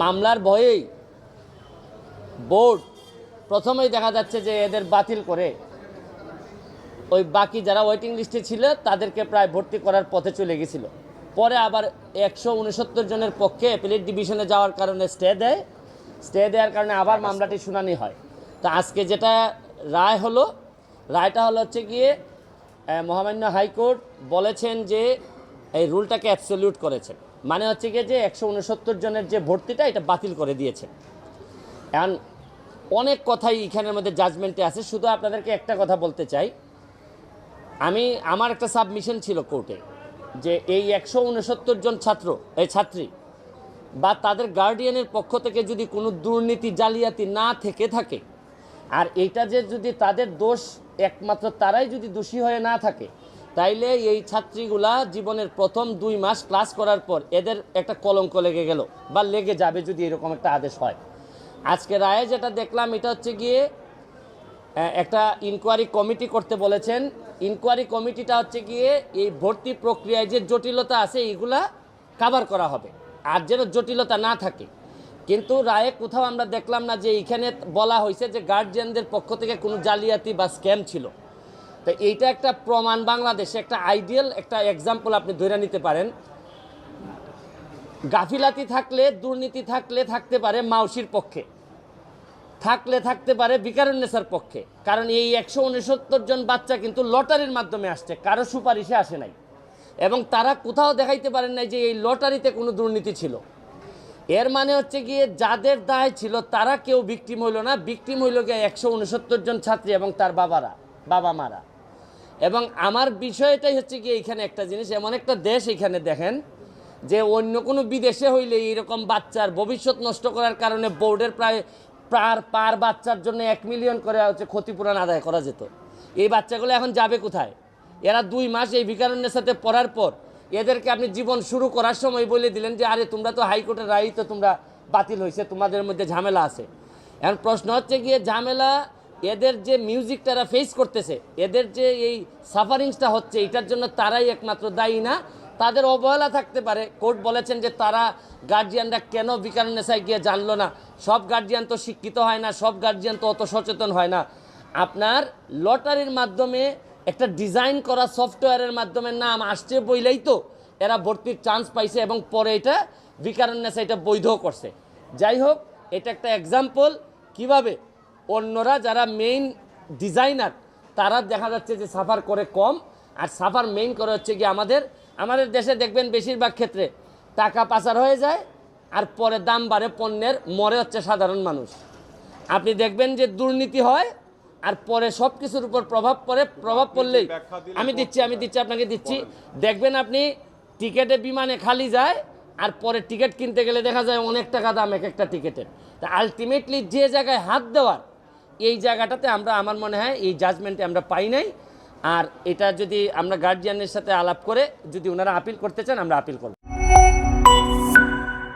মামলার ভয়েই বোর্ড প্রথমেই দেখা যাচ্ছে যে এদের বাতিল করে ওই বাকি যারা ওয়েটিং লিস্টে ছিল, তাদেরকে প্রায় ভর্তি করার পথে চলে গেছিল। পরে আবার একশো উনসত্তর জনের পক্ষে অ্যাপিলেট ডিভিশনে যাওয়ার কারণে স্টে দেয়। স্টে দেওয়ার কারণে আবার মামলাটি শুনানি হয়। তো আজকে যেটা রায় হলো, রায়টা হলো হচ্ছে গিয়ে মহামান্য হাইকোর্ট বলেছেন যে এই রুলটাকে অ্যাবসলিউট করেছেন। মানে হচ্ছে গিয়ে যে একশো উনসত্তর জনের যে ভর্তিটা, এটা বাতিল করে দিয়েছে। এখন অনেক কথাই এখানের মধ্যে জাজমেন্টে আছে। শুধু আপনাদেরকে একটা কথা বলতে চাই। আমি, আমার একটা সাবমিশন ছিল কোর্টে যে এই একশো উনসত্তর জন ছাত্র এই ছাত্রী বা তাদের গার্ডিয়ানের পক্ষ থেকে যদি কোনো দুর্নীতি, জালিয়াতি না থেকে থাকে, আর এটা যে যদি তাদের দোষ একমাত্র তারাই যদি দোষী হয়ে না থাকে তাইলে এই ছাত্রীগুলা জীবনের প্রথম দুই মাস ক্লাস করার পর এদের একটা কলঙ্ক লেগে গেল বা লেগে যাবে যদি এরকম একটা আদেশ হয়। আজকে রায়ে যেটা দেখলাম, এটা হচ্ছে গিয়ে একটা ইনকোয়ারি কমিটি করতে বলেছেন। ইনকোয়ারি কমিটিটা হচ্ছে গিয়ে এই ভর্তি প্রক্রিয়ায় যে জটিলতা আছে, এইগুলা কাভার করা হবে। আর যেন জটিলতা না থাকে। কিন্তু রায়ে কোথাও আমরা দেখলাম না যে এইখানে বলা হয়েছে যে গার্জিয়ানদের পক্ষ থেকে কোনো জালিয়াতি বা স্ক্যাম ছিল। তো এইটা একটা প্রমাণ বাংলাদেশে, একটা আইডিয়াল একটা এক্সাম্পল আপনি ধরে নিতে পারেন। গাফিলাতি থাকলে, দুর্নীতি থাকলে থাকতে পারে মাউসির পক্ষে। থাকলে থাকতে পারে বিকারুন্নেসার পক্ষে। কারণ এই একশো উনসত্তর জন বাচ্চা কিন্তু লটারির মাধ্যমে আসছে, কারও সুপারিশে আসে নাই। এবং তারা কোথাও দেখাইতে পারেন নাই যে এই লটারিতে কোনো দুর্নীতি ছিল। এর মানে হচ্ছে গিয়ে যাদের দায় ছিল, তারা কেউ ভিকটিম হইল না। ভিকটিম হইল গিয়ে একশো উনসত্তর জন ছাত্রী এবং তার বাবারা বাবা মারা এবং আমার বিষয়টাই হচ্ছে কি এখানে একটা জিনিস, এমন একটা দেশ এখানে দেখেন, যে অন্য কোনো বিদেশে হইলে এইরকম বাচ্চার ভবিষ্যৎ নষ্ট করার কারণে বোর্ডের প্রায় পার পার বাচ্চার জন্য এক মিলিয়ন করে হচ্ছে ক্ষতিপূরণ আদায় করা যেত। এই বাচ্চাগুলো এখন যাবে কোথায়? এরা দুই মাস এই ভিকারণ্যের সাথে পড়ার পর এদেরকে আপনি জীবন শুরু করার সময় বলে দিলেন যে, আরে, তোমরা তো হাইকোর্টের রায় তো তোমরা বাতিল হয়েছে তোমাদের মধ্যে ঝামেলা আছে। এখন প্রশ্ন হচ্ছে গিয়ে ঝামেলা এদের যে মিউজিকটা এরা ফেস করতেছে, এদের যে এই সাফারিংসটা হচ্ছে, এটার জন্য তারাই একমাত্র দায়ী না। তাদের অবহেলা থাকতে পারে। কোর্ট বলেছেন যে তারা গার্জিয়ানরা কেন বিকারণেসায় গিয়ে জানলো না? সব গার্জিয়ান তো শিক্ষিত হয় না, সব গার্জিয়ান তো অত সচেতন হয় না। আপনার লটারির মাধ্যমে একটা ডিজাইন করা সফটওয়্যারের মাধ্যমে নাম আসছে বইলেই তো এরা ভর্তির চান্স পাইছে এবং পরে এটা বিকারণেসা এটা বৈধ করছে। যাই হোক, এটা একটা এক্সাম্পল কীভাবে? অন্যরা যারা মেইন ডিজাইনার তারা দেখা যাচ্ছে যে সাফার করে কম। আর সাফার মেইন করে হচ্ছে কি আমাদের আমাদের দেশে দেখবেন বেশিরভাগ ক্ষেত্রে টাকা পাচার হয়ে যায় আর পরে দাম বাড়ে পণ্যের মরে হচ্ছে সাধারণ মানুষ। আপনি দেখবেন যে দুর্নীতি হয় আর পরে সব কিছুর উপর প্রভাব পড়ে প্রভাব পড়লেই আমি দিচ্ছি আমি দিচ্ছি আপনাকে দিচ্ছি। দেখবেন আপনি টিকেটে বিমানে খালি যায় আর পরে টিকিট কিনতে গেলে দেখা যায় অনেক টাকা দাম এক একটা টিকিটের। তা আলটিমেটলি যে জায়গায় হাত দেওয়ার এই জায়গাটাতে আমরা, আমার মনে হয় এই জাজমেন্টে আমরা পাই নাই। আর এটা যদি আমরা গার্জিয়ানের সাথে আলাপ করে যদি ওনারা আপিল করতে চান, আমরা আপিল করব।